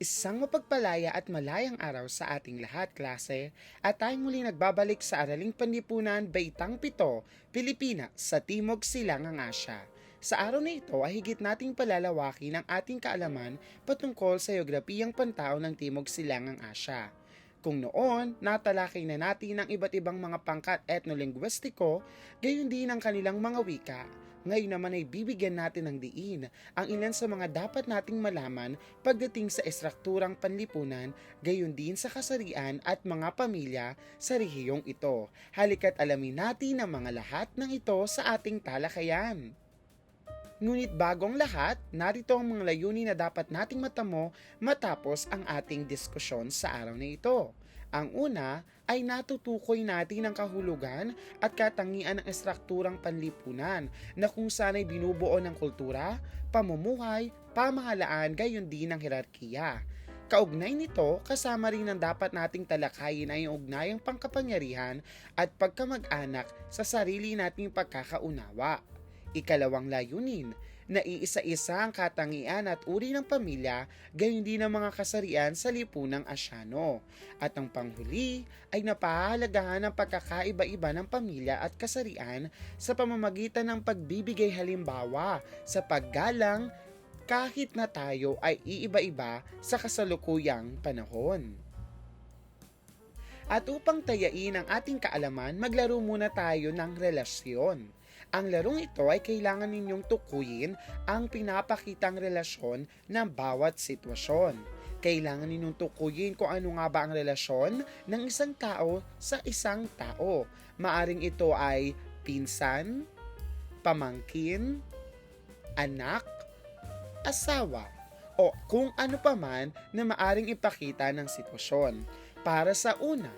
Isang mapagpalaya at malayang araw sa ating lahat, klase, at tayong muli nagbabalik sa Araling Panlipunan, Baitang Pito, Pilipinas, sa Timog Silangang Asya. Sa araw na ito ay higit nating palalawakin ang ating kaalaman patungkol sa geograpiyang pantao ng Timog Silangang Asya. Kung noon, natalakay na natin ang iba't ibang mga pangkat etnolinguistiko, gayon din ang kanilang mga wika. Ngayon naman ay bibigyan natin ng diin ang ilan sa mga dapat nating malaman pagdating sa estrukturang panlipunan, gayon din sa kasarian at mga pamilya sa rehiyong ito. Halika't alamin natin ang mga lahat ng ito sa ating talakayan. Ngunit bagong lahat, narito ang mga layunin na dapat nating matamo matapos ang ating diskusyon sa araw na ito. Ang una ay natutukoy natin ang kahulugan at katangian ng estrukturang panlipunan na kung saan ay binubuo ng kultura, pamumuhay, pamahalaan gayon din ng hierarkiya. Kaugnay nito, kasama rin ang dapat nating talakayin ay ang ugnayang pangkapangyarihan at pagkamag-anak sa sarili nating pagkakaunawa. Ikalawang layunin, na iisa-isa ang katangian at uri ng pamilya, gayon din ang mga kasarian sa lipunang Asyano. At ang panghuli ay napahalagahan ang pagkakaiba-iba ng pamilya at kasarian sa pamamagitan ng pagbibigay halimbawa sa paggalang kahit na tayo ay iiba-iba sa kasalukuyang panahon. At upang tayain ang ating kaalaman, maglaro muna tayo ng relasyon. Ang larong ito ay kailangan ninyong tukuyin ang pinapakitang relasyon ng bawat sitwasyon. Kailangan ninyong tukuyin kung ano nga ba ang relasyon ng isang tao sa isang tao. Maaring ito ay pinsan, pamangkin, anak, asawa, o kung ano paman na maaring ipakita ng sitwasyon. Para sa una,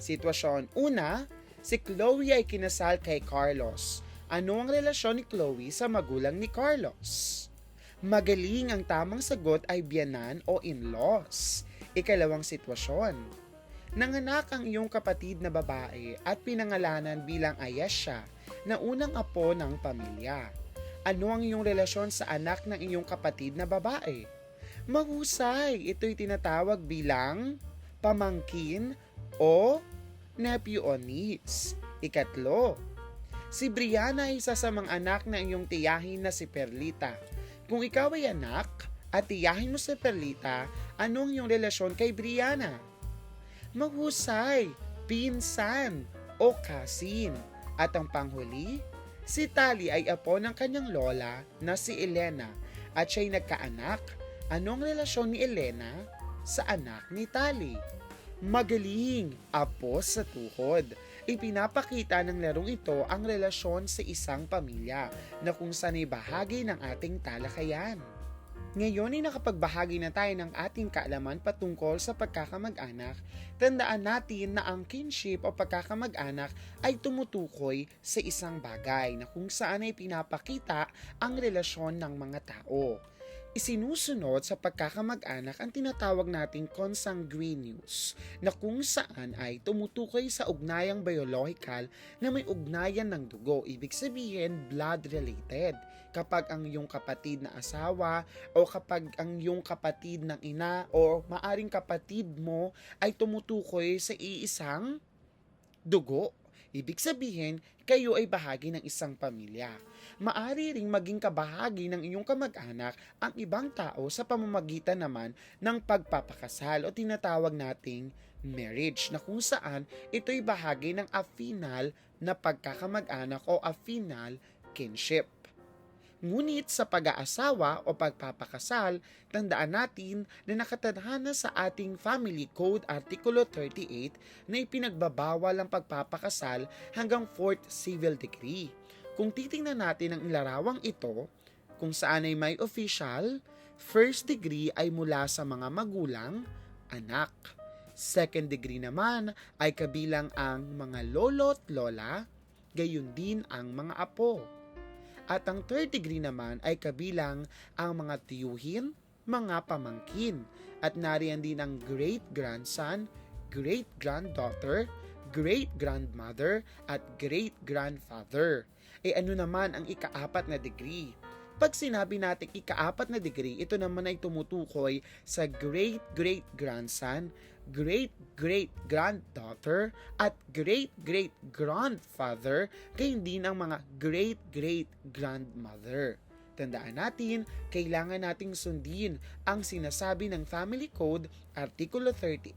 sitwasyon una, si Chloe ay kinasal kay Carlos. Ano ang relasyon ni Chloe sa magulang ni Carlos? Magaling ang tamang sagot ay biyanan o in-laws. Ikalawang sitwasyon. Nanganak ang iyong kapatid na babae at pinangalanan bilang Ayesha na unang apo ng pamilya. Ano ang iyong relasyon sa anak ng iyong kapatid na babae? Mahusay, ito'y tinatawag bilang pamangkin o nephew o niece. Ikatlo, si Brianna ay isa sa mga anak ng iyong tiyahin na si Perlita. Kung ikaw ay anak at tiyahin mo si Perlita, anong iyong relasyon kay Brianna? Mahusay, pinsan o kasin. At ang panghuli, si Tali ay apo ng kanyang lola na si Elena at siya'y nagkaanak. Anong relasyon ni Elena sa anak ni Tali? Magaling, apo sa tuhod. Ipinapakita ng larong ito ang relasyon sa isang pamilya na kung saan ay bahagi ng ating talakayan. Ngayon ay nakapagbahagi na tayo ng ating kaalaman patungkol sa pagkakamag-anak, tandaan natin na ang kinship o pagkakamag-anak ay tumutukoy sa isang bagay na kung saan ay pinapakita ang relasyon ng mga tao. Isinusunod sa pagkakamag-anak ang tinatawag nating consanguineous na kung saan ay tumutukoy sa ugnayang biological na may ugnayan ng dugo. Ibig sabihin, blood-related. Kapag ang iyong kapatid na asawa o kapag ang iyong kapatid ng ina o maaring kapatid mo ay tumutukoy sa iisang dugo Ibig sabihin, kayo ay bahagi ng isang pamilya. Maari ring maging kabahagi ng inyong kamag-anak ang ibang tao sa pamamagitan naman ng pagpapakasal o tinatawag nating marriage na kung saan ito'y bahagi ng afinal na pagkakamag-anak o afinal kinship. Ngunit sa pag-aasawa o pagpapakasal, tandaan natin na nakatadhana sa ating Family Code Artikulo 38 na ipinagbabawal ang pagpapakasal hanggang 4th civil degree. Kung titingnan natin ang ilarawang ito, kung saan ay may official, first degree ay mula sa mga magulang, anak. Second degree naman ay kabilang ang mga lolo't lola, gayon din ang mga apo. At ang third degree naman ay kabilang ang mga tiyuhin, mga pamangkin. At nariyan din ang great-grandson, great-granddaughter, great-grandmother, at great-grandfather. E ano naman ang ikaapat na degree? Pag sinabi natin ikaapat na degree, ito naman ay tumutukoy sa great-great-grandson, great-great-granddaughter, at great-great-grandfather, gayon din ang mga great-great-grandmother. Tandaan natin, kailangan nating sundin ang sinasabi ng Family Code Artikulo 38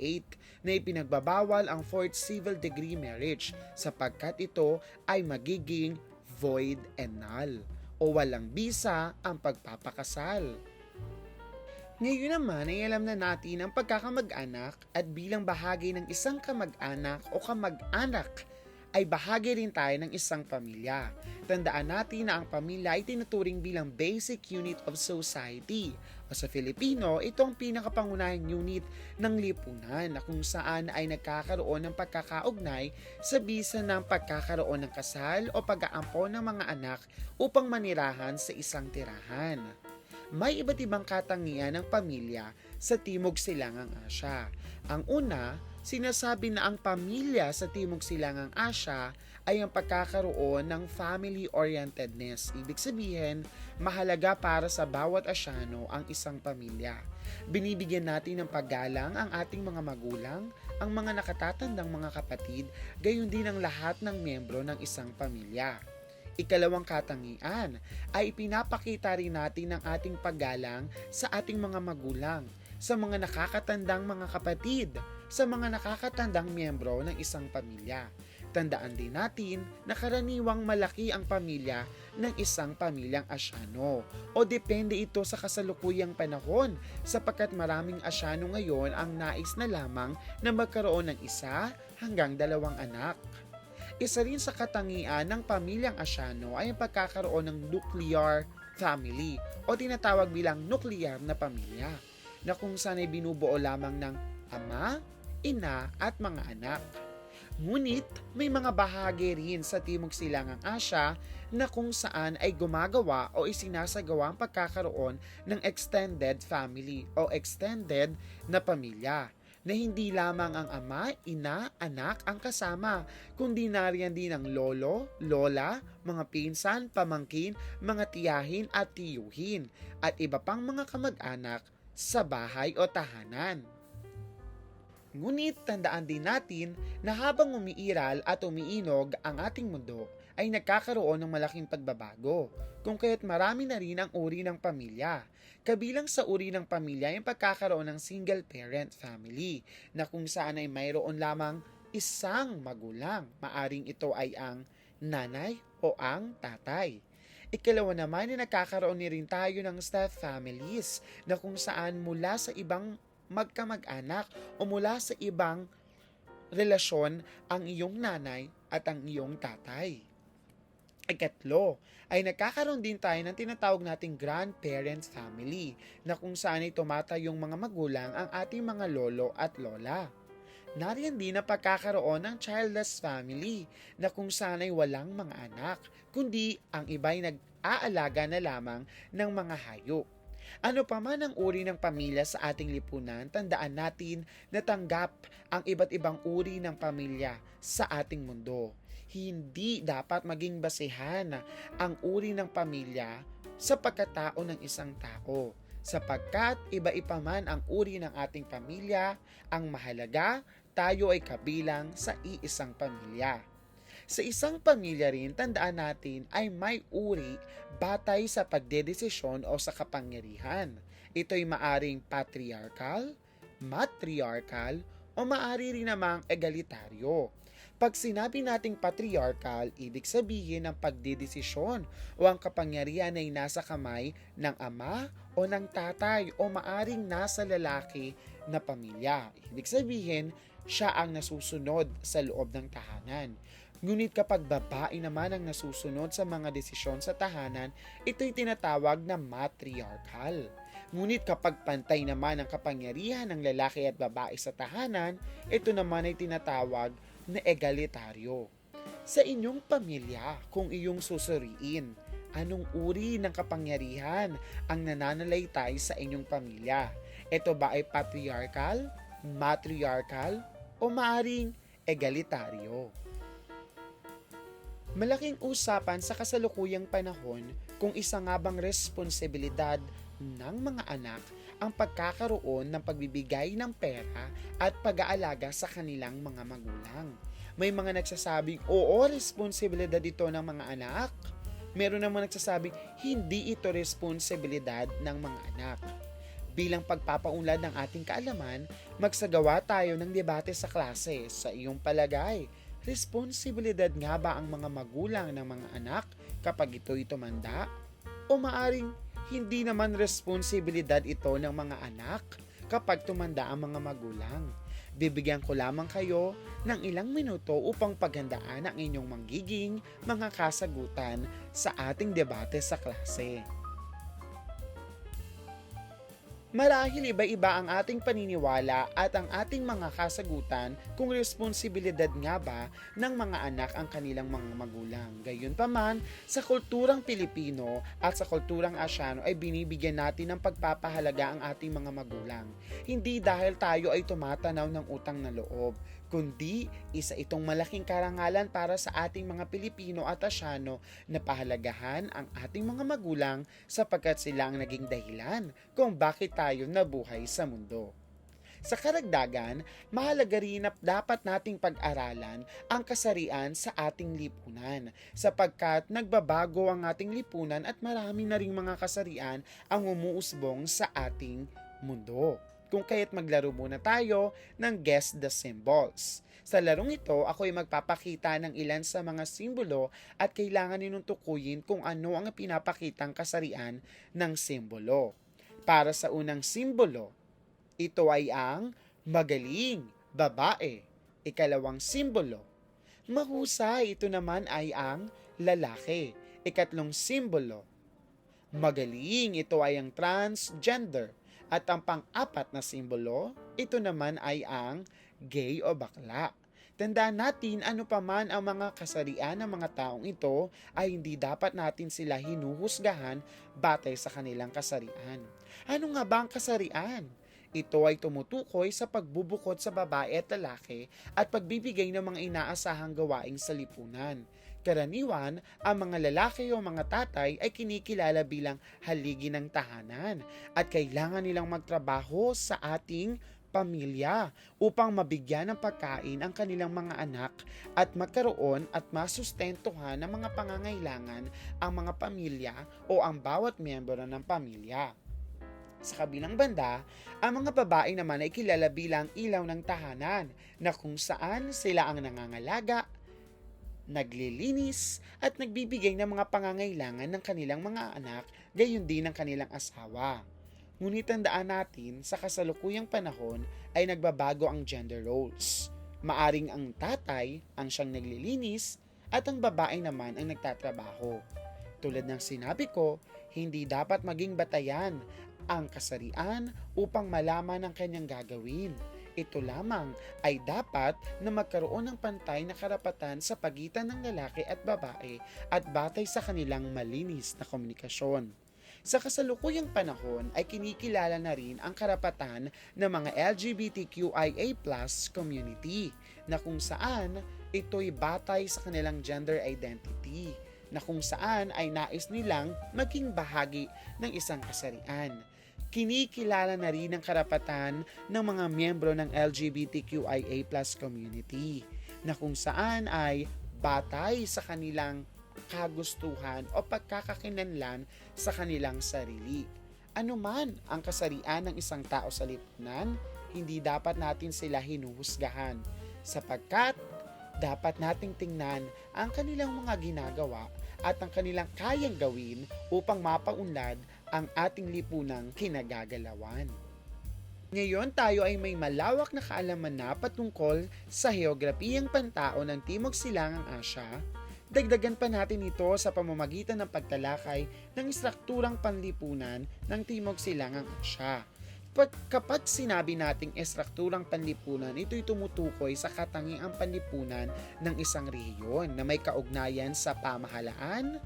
na ipinagbabawal ang fourth civil degree marriage sapagkat ito ay magiging void and null o walang bisa ang pagpapakasal. Ngayon naman ay alam na natin ang pagkakamag-anak at bilang bahagi ng isang kamag-anak o kamag-anak ay bahagi rin tayo ng isang pamilya. Tandaan natin na ang pamilya ay tinuturing bilang basic unit of society. O sa Filipino, ito ang pinakapangunahing unit ng lipunan na kung saan ay nagkakaroon ng pagkakaugnay sa bisa ng pagkakaroon ng kasal o pag-aampon ng mga anak upang manirahan sa isang tirahan. May iba't ibang katangian ng pamilya sa Timog Silangang Asya. Ang una, sinasabi na ang pamilya sa Timog Silangang Asya ay ang pagkakaroon ng family-orientedness. Ibig sabihin, mahalaga para sa bawat Asyano ang isang pamilya. Binibigyan natin ng paggalang ang ating mga magulang, ang mga nakatatandang mga kapatid, gayon din ang lahat ng miyembro ng isang pamilya. Ikalawang katangian ay pinapakita rin natin ang ating paggalang sa ating mga magulang, sa mga nakakatandang mga kapatid, sa mga nakakatandang miyembro ng isang pamilya. Tandaan din natin na karaniwang malaki ang pamilya ng isang pamilyang asyano o depende ito sa kasalukuyang panahon sapagkat maraming asyano ngayon ang nais na lamang na magkaroon ng isa hanggang dalawang anak. Isa rin sa katangian ng pamilyang Asyano ay ang pagkakaroon ng nuclear family o tinatawag bilang nuclear na pamilya na kung saan ay binubuo lamang ng ama, ina at mga anak. Ngunit may mga bahagi rin sa Timog Silangang Asya na kung saan ay gumagawa o isinasagawa ang pagkakaroon ng extended family o extended na pamilya na hindi lamang ang ama, ina, anak ang kasama, kundi nariyan din ang lolo, lola, mga pinsan, pamangkin, mga tiyahin at tiyuhin, at iba pang mga kamag-anak sa bahay o tahanan. Ngunit tandaan din natin na habang umiiral at umiinog ang ating mundo, ay nagkakaroon ng malaking pagbabago, kung kaya't marami na rin ang uri ng pamilya. Kabilang sa uri ng pamilya ay pagkakaroon ng single-parent family, na kung saan ay mayroon lamang isang magulang. Maaring ito ay ang nanay o ang tatay. Ikalawa naman ay nagkakaroon ni rin tayo ng step families na kung saan mula sa ibang magkamag-anak o mula sa ibang relasyon ang iyong nanay at ang iyong tatay. Ikatlo, ay nagkakaroon din tayo ng tinatawag nating grandparent family na kung saan ay tumata yung mga magulang ang ating mga lolo at lola. Nariyan din ang pagkakaroon ng childless family na kung saan ay walang mga anak, kundi ang iba'y nag-aalaga na lamang ng mga hayop. Ano pa man ang uri ng pamilya sa ating lipunan, tandaan natin na tanggap ang iba't ibang uri ng pamilya sa ating mundo. Hindi dapat maging basehan ang uri ng pamilya sa pagkatao ng isang tao sapagkat iba-iba man ang uri ng ating pamilya, ang mahalaga, tayo ay kabilang sa iisang pamilya. Sa isang pamilya rin, tandaan natin ay may uri batay sa pagdedesisyon o sa kapangyarihan. Ito'y maaring patriarchal, matriarchal, o maari rin namang egalitaryo. Pag sinabi nating patriarchal, ibig sabihin ng pagdedesisyon o ang kapangyarihan ay nasa kamay ng ama o ng tatay o maaring nasa lalaki na pamilya. Ibig sabihin, siya ang nasusunod sa loob ng tahanan. Ngunit kapag babae naman ang nasusunod sa mga desisyon sa tahanan, ito'y tinatawag na matriarchal. Ngunit kapag pantay naman ang kapangyarihan ng lalaki at babae sa tahanan, ito naman ay tinatawag na egalitaryo. Sa inyong pamilya, kung iyong susuriin, anong uri ng kapangyarihan ang nananalaytay sa inyong pamilya? Ito ba ay patriarchal, matriarchal, o maaring egalitaryo? Malaking usapan sa kasalukuyang panahon kung isa nga bang responsibilidad ng mga anak ang pagkakaroon ng pagbibigay ng pera at pag-aalaga sa kanilang mga magulang. May mga nagsasabing, oo, responsibilidad ito ng mga anak. Meron naman nagsasabing, hindi ito responsibilidad ng mga anak. Bilang pagpapaunlad ng ating kaalaman, magsagawa tayo ng debate sa klase. Sa iyong palagay, responsibilidad nga ba ang mga magulang ng mga anak kapag ito'y tumanda? O maaring hindi naman responsibilidad ito ng mga anak kapag tumanda ang mga magulang? Bibigyan ko lamang kayo ng ilang minuto upang paghandaan ang inyong manggiging mga kasagutan sa ating debate sa klase. Marahil iba-iba ang ating paniniwala at ang ating mga kasagutan kung responsibilidad nga ba ng mga anak ang kanilang mga magulang. Gayunpaman, sa kulturang Pilipino at sa kulturang Asyano ay binibigyan natin ng pagpapahalaga ang ating mga magulang. Hindi dahil tayo ay tumatanaw ng utang na loob, kundi isa itong malaking karangalan para sa ating mga Pilipino at Asyano na pahalagahan ang ating mga magulang sapagkat sila ang naging dahilan kung bakit tayo nabuhay sa mundo. Sa karagdagan, mahalaga rin na dapat nating pag-aralan ang kasarian sa ating lipunan sapagkat nagbabago ang ating lipunan at marami na ring mga kasarian ang umuusbong sa ating mundo kung kaya't maglaro muna tayo ng Guess the Symbols. Sa larong ito, ako ay magpapakita ng ilan sa mga simbolo at kailangan ninong tukuyin kung ano ang pinapakitang kasarian ng simbolo. Para sa unang simbolo, ito ay ang magaling, babae. Ikalawang simbolo, mahusay, ito naman ay ang lalaki. Ikatlong simbolo, magaling, ito ay ang transgender. At ang pang-apat na simbolo, ito naman ay ang gay o bakla. Tandaan natin ano pa ang mga kasarian ng mga taong ito ay hindi dapat natin sila hinuhusgahan batay sa kanilang kasarian. Ano nga ba ang kasarian? Ito ay tumutukoy sa pagbubukod sa babae at lalaki at pagbibigay ng mga inaasahang gawaing sa lipunan. Karaniwan, ang mga lalaki o mga tatay ay kinikilala bilang haligi ng tahanan at kailangan nilang magtrabaho sa ating pamilya upang mabigyan ng pagkain ang kanilang mga anak at magkaroon at masustentuhan ng mga pangangailangan ang mga pamilya o ang bawat miyembro ng pamilya. Sa kabilang banda, ang mga babae naman ay kilala bilang ilaw ng tahanan na kung saan sila ang nangangalaga, naglilinis at nagbibigay ng mga pangangailangan ng kanilang mga anak gayon din ng kanilang asawa. Ngunit tandaan natin sa kasalukuyang panahon ay nagbabago ang gender roles. Maaring ang tatay ang siyang naglilinis at ang babae naman ang nagtatrabaho. Tulad ng sinabi ko, hindi dapat maging batayan ang kasarian upang malaman ang kanyang gagawin ito lamang ay dapat na magkaroon ng pantay na karapatan sa pagitan ng lalaki at babae at batay sa kanilang malinis na komunikasyon. Sa kasalukuyang panahon ay kinikilala na rin ang karapatan ng mga LGBTQIA community na kung saan ito'y batay sa kanilang gender identity na kung saan ay nais nilang maging bahagi ng isang kasarian kinikilala na rin ang karapatan ng mga miyembro ng LGBTQIA community na kung saan ay batay sa kanilang kagustuhan o pagkakakinanlan sa kanilang sarili. Ano man ang kasarian ng isang tao sa lipunan, hindi dapat natin sila hinuhusgahan sapagkat dapat nating tingnan ang kanilang mga ginagawa at ang kanilang kayang gawin upang mapaunlad ang ating lipunang kinagagalawan. Ngayon tayo ay may malawak na kaalaman na patungkol sa heograpiyang pantao ng Timog Silangang Asya. Dagdagan pa natin ito sa pamamagitan ng pagtalakay ng istrukturang panlipunan ng Timog Silangang Asya. Pag, kapag sinabi nating estrukturang panlipunan, ito'y tumutukoy sa katangiang panlipunan ng isang rehiyon na may kaugnayan sa pamahalaan,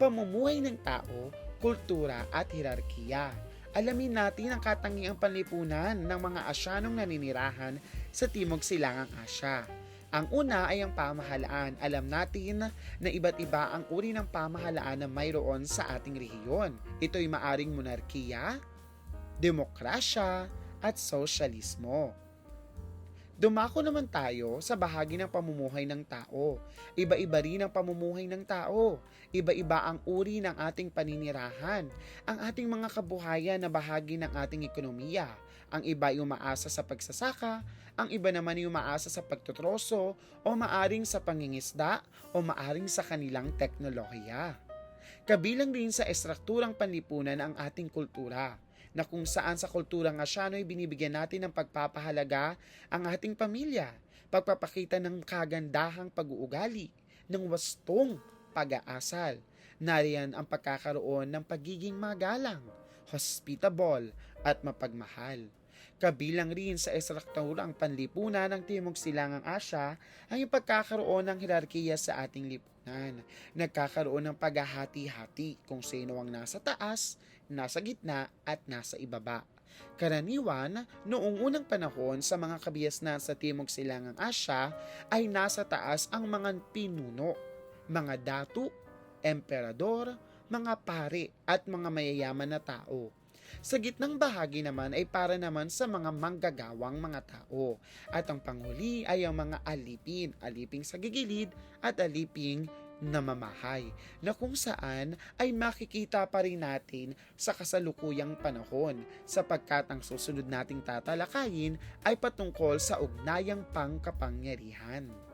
pamumuhay ng tao, kultura at hirarkiya. Alamin natin ang katangiang panlipunan ng mga Asyanong naninirahan sa Timog Silangang Asya. Ang una ay ang pamahalaan. Alam natin na iba't iba ang uri ng pamahalaan na mayroon sa ating rehiyon. Ito'y maaring monarkiya, demokrasya, at sosyalismo. Dumako naman tayo sa bahagi ng pamumuhay ng tao. Iba-iba rin ang pamumuhay ng tao. Iba-iba ang uri ng ating paninirahan. Ang ating mga kabuhayan na bahagi ng ating ekonomiya. Ang iba ay umaasa sa pagsasaka, ang iba naman ay umaasa sa pagtutroso o maaring sa pangingisda o maaring sa kanilang teknolohiya. Kabilang din sa estrukturang panlipunan ang ating kultura na kung saan sa kulturang Asyano ay binibigyan natin ng pagpapahalaga ang ating pamilya, pagpapakita ng kagandahang pag-uugali, ng wastong pag-aasal. Nariyan ang pagkakaroon ng pagiging magalang, hospitable at mapagmahal. Kabilang rin sa estrukturang panlipunan ng Timog Silangang Asya ang pagkakaroon ng hierarkiya sa ating lipunan. Nagkakaroon ng paghahati-hati kung sino ang nasa taas, nasa gitna at nasa ibaba. Karaniwan, noong unang panahon sa mga kabiyasnan sa Timog Silangang Asya ay nasa taas ang mga pinuno, mga datu, emperador, mga pare at mga mayayaman na tao. Sa gitnang bahagi naman ay para naman sa mga manggagawang mga tao. At ang panghuli ay ang mga alipin, aliping sa gigilid at aliping namamahay na kung saan ay makikita pa rin natin sa kasalukuyang panahon sapagkat ang susunod nating tatalakayin ay patungkol sa ugnayang pangkapangyarihan.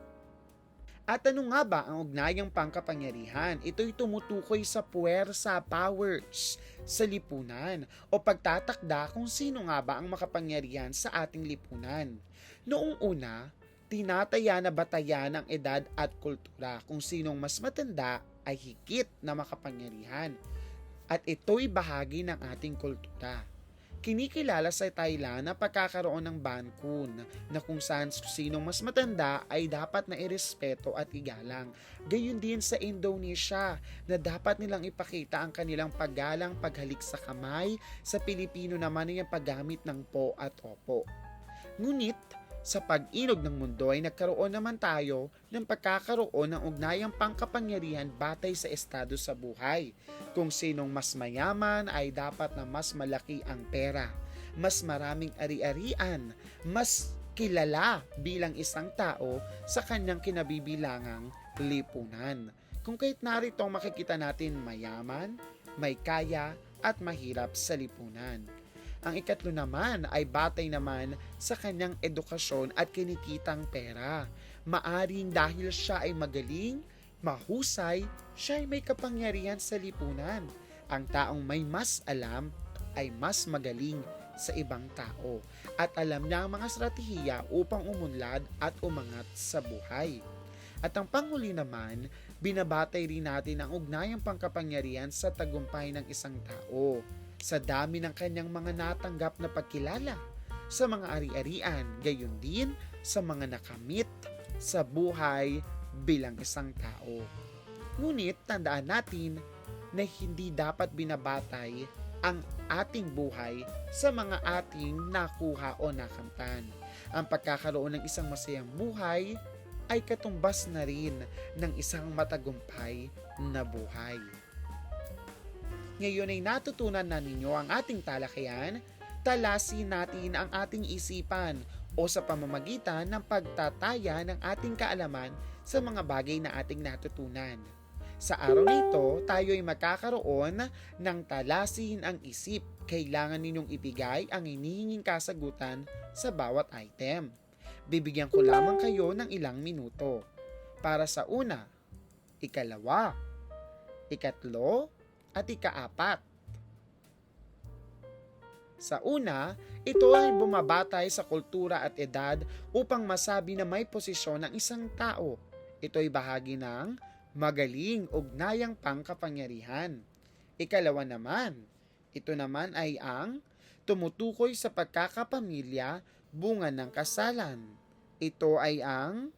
At ano nga ba ang ugnayang pangkapangyarihan? Ito'y tumutukoy sa puwersa, powers, sa lipunan o pagtatakda kung sino nga ba ang makapangyarihan sa ating lipunan. Noong una, tinataya na batayan ng edad at kultura kung sinong mas matanda ay higit na makapangyarihan. At ito'y bahagi ng ating kultura. Kinikilala sa Thailand na pagkakaroon ng bankun na kung saan sinong mas matanda ay dapat na irespeto at igalang. Gayon din sa Indonesia na dapat nilang ipakita ang kanilang paggalang paghalik sa kamay, sa Pilipino naman ay ang paggamit ng po at opo. Ngunit, sa pag-inog ng mundo ay nagkaroon naman tayo ng pagkakaroon ng ugnayang pangkapangyarihan batay sa estado sa buhay. Kung sinong mas mayaman ay dapat na mas malaki ang pera, mas maraming ari-arian, mas kilala bilang isang tao sa kanyang kinabibilangang lipunan. Kung kahit narito makikita natin mayaman, may kaya at mahirap sa lipunan. Ang ikatlo naman ay batay naman sa kanyang edukasyon at kinikitang pera. Maaring dahil siya ay magaling, mahusay, siya ay may kapangyarihan sa lipunan. Ang taong may mas alam ay mas magaling sa ibang tao at alam niya ang mga estratehiya upang umunlad at umangat sa buhay. At ang panghuli naman, binabatay rin natin ang ugnayang pangkapangyarihan sa tagumpay ng isang tao sa dami ng kanyang mga natanggap na pagkilala sa mga ari-arian, gayon din sa mga nakamit sa buhay bilang isang tao. Ngunit tandaan natin na hindi dapat binabatay ang ating buhay sa mga ating nakuha o nakamtan. Ang pagkakaroon ng isang masayang buhay ay katumbas na rin ng isang matagumpay na buhay. Ngayon ay natutunan na ninyo ang ating talakayan, talasin natin ang ating isipan o sa pamamagitan ng pagtataya ng ating kaalaman sa mga bagay na ating natutunan. Sa araw na ito, tayo ay magkakaroon ng talasin ang isip. Kailangan ninyong ibigay ang hinihinging kasagutan sa bawat item. Bibigyan ko lamang kayo ng ilang minuto. Para sa una, ikalawa, ikatlo, at ikaapat. Sa una, ito ay bumabatay sa kultura at edad upang masabi na may posisyon ng isang tao. Ito ay bahagi ng magaling ugnayang pangkapangyarihan. Ikalawa naman, ito naman ay ang tumutukoy sa pagkakapamilya bunga ng kasalan. Ito ay ang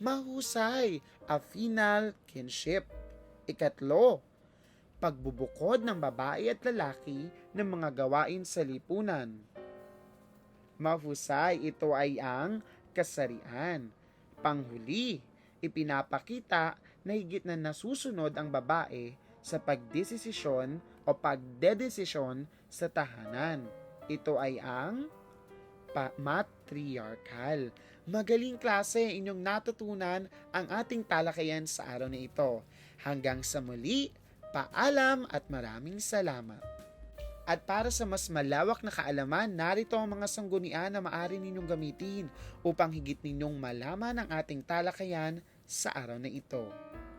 mahusay, a final kinship. Ikatlo, pagbubukod ng babae at lalaki ng mga gawain sa lipunan. Mahusay, ito ay ang kasarian. Panghuli, ipinapakita na higit na nasusunod ang babae sa pagdesisyon o pagdedesisyon sa tahanan. Ito ay ang pa- matriarchal. Magaling klase inyong natutunan ang ating talakayan sa araw na ito. Hanggang sa muli, paalam at maraming salamat. At para sa mas malawak na kaalaman, narito ang mga sanggunian na maaari ninyong gamitin upang higit ninyong malaman ang ating talakayan sa araw na ito.